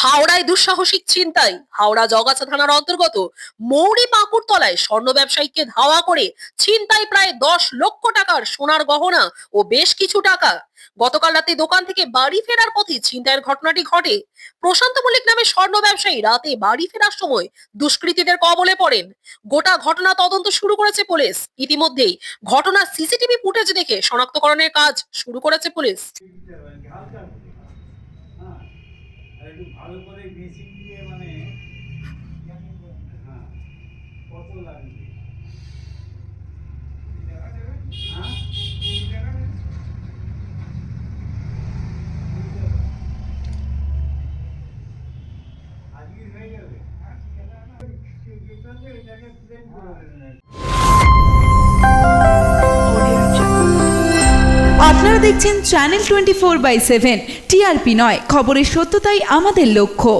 হাওড়ায় দুঃসাহসিক চিন্তাই হাওড়া জগাছা থানার অন্তর্গত মৌরি পাকুড়তলায় স্বর্ণ ব্যবসায়ীকে ধাওয়া করে ছিনতাই প্রায় দশ লক্ষ টাকার সোনার গহনা ও বেশ কিছু টাকা। গতকাল রাতে দোকান থেকে বাড়ি ফেরার পথে ছিনতাইয়ের ঘটনাটি ঘটে। প্রশান্ত মল্লিক নামে স্বর্ণ ব্যবসায়ী রাতে বাড়ি ফেরার সময় দুষ্কৃতীদের কবলে পড়েন। গোটা ঘটনা তদন্ত শুরু করেছে পুলিশ। ইতিমধ্যেই ঘটনার সিসিটিভি ফুটেজ দেখে শনাক্তকরণের কাজ শুরু করেছে পুলিশ। একটু ভালো করে মেশিন দিয়ে মানে হ্যাঁ কত লাগবে? হ্যাঁ? আজকে হয়ে যাবে। এটাকে প্লেন আপনারা দেখছেন channel twenty four by seven TRP নয়। খবরের সত্যতাই আমাদের লক্ষ্য।